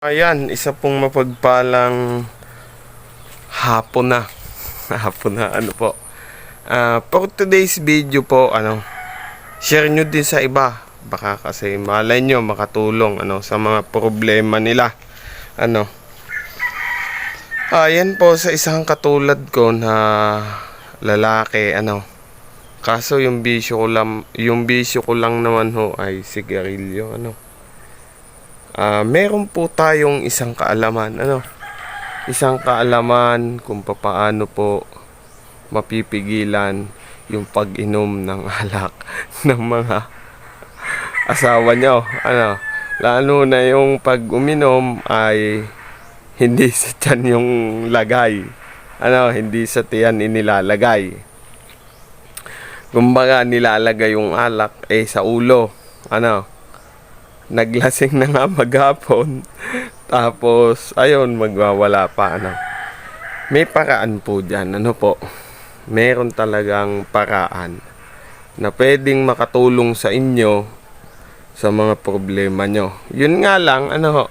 Ayan, isa pong mapagpalang hapon na. hapon na, ano po. Ah, for today's video po, ano, share nyo din sa iba. Baka kasi malay nyo makatulong ano, sa mga problema nila. Ano. Ayan po sa isang katulad ko na lalaki, ano. Kaso yung bisyo ko lang, yung bisyo ko lang naman ho ay sigarilyo, ano. Ah, meron po tayong isang kaalaman, ano? Isang kaalaman kung papaano po mapipigilan yung pag-inom ng alak ng mga asawa nyo. Ano? Lalo na yung pag uminom ay hindi sa tiyan yung lagay. Ano, hindi sa tiyan inilalagay. Kumbaga nilalagay yung alak eh sa ulo. Ano? Naglasing na nga maghapon. Tapos, ayun, magwawala pa, ano. May paraan po dyan, ano po. Meron talagang paraan na pwedeng makatulong sa inyo sa mga problema nyo. Yun nga lang, ano ho,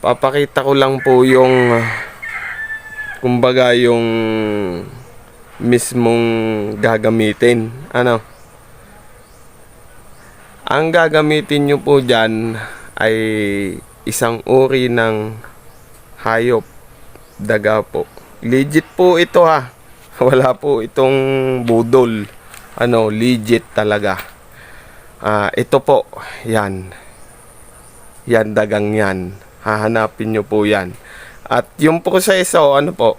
papakita ko lang po yung, kumbaga yung mismong gagamitin. Ano, ang gagamitin nyo po dyan ay isang uri ng hayop, daga po. Legit po ito ha. Wala po itong budol. Ano, legit talaga. Ah, ito po, yan. Yan dagang yan. Hahanapin nyo po yan. At yung proseso, ano po,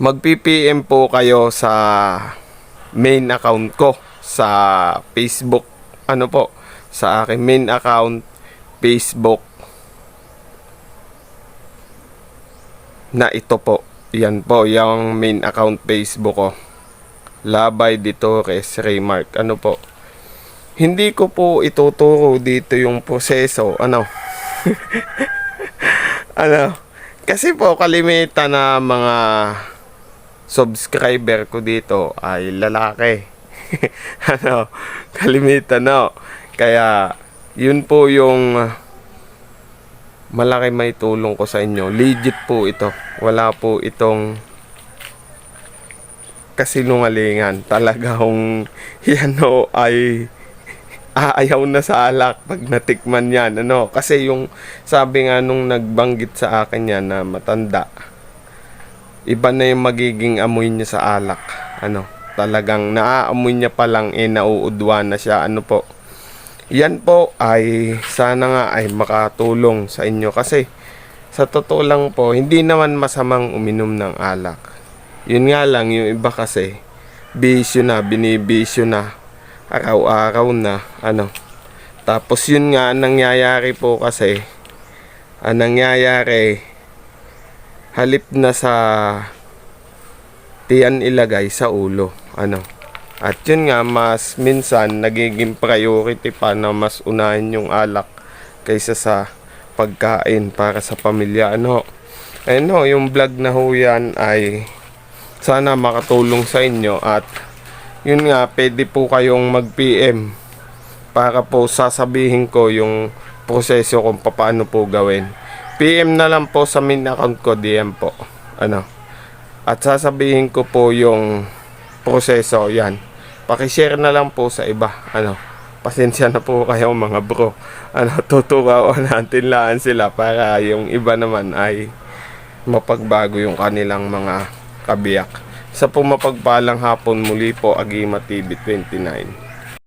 mag-PPM po kayo sa main account ko sa Facebook ano po sa aking main account Facebook na ito po. Yan po yung main account Facebook ko. Labay Ditores Remark ano po? Hindi ko po ituturo dito yung proseso. Ano? Ano? Kasi po kalimitan na mga subscriber ko dito ay lalaki ano, kalimitan no. Kaya, yun po yung malaki may tulong ko sa inyo. Legit po ito. Wala po itong kasinungalingan. Talagang yan o ay aayaw na sa alak pag natikman yan. Ano? Kasi yung sabi nga nung nagbanggit sa akin yan na matanda, iba na yung magiging amoy niya sa alak. Ano? Talagang naaamoy niya pa lang eh nauudwa na siya. Ano po? Yan po ay sana nga ay makatulong sa inyo kasi sa totoo lang po hindi naman masamang uminom ng alak. Yun nga lang yung iba kasi bisyo na binibisyo na araw-araw na ano. Tapos yun nga ang nangyayari po kasi ang nangyayari halip na sa tiyan ilagay sa ulo. Ano? At yun nga, mas minsan nagiging priority pa na mas unahin yung alak kaysa sa pagkain para sa pamilya. Ano? Ayun ho, yung vlog na ho yan ay sana makatulong sa inyo at yun nga, pwede po kayong mag-PM para po sasabihin ko yung proseso kung paano po gawin. PM na lang po sa main account ko, DM po. Ano? At sasabihin ko po yung proseso yan. Pakishare na lang po sa iba. Ano, pasensya na po kayo mga bro. Ano, tuturuan natin laan sila para yung iba naman ay mapagbago yung kanilang mga kabiyak. Sa pumapagpalang hapon muli po Agima TV 29.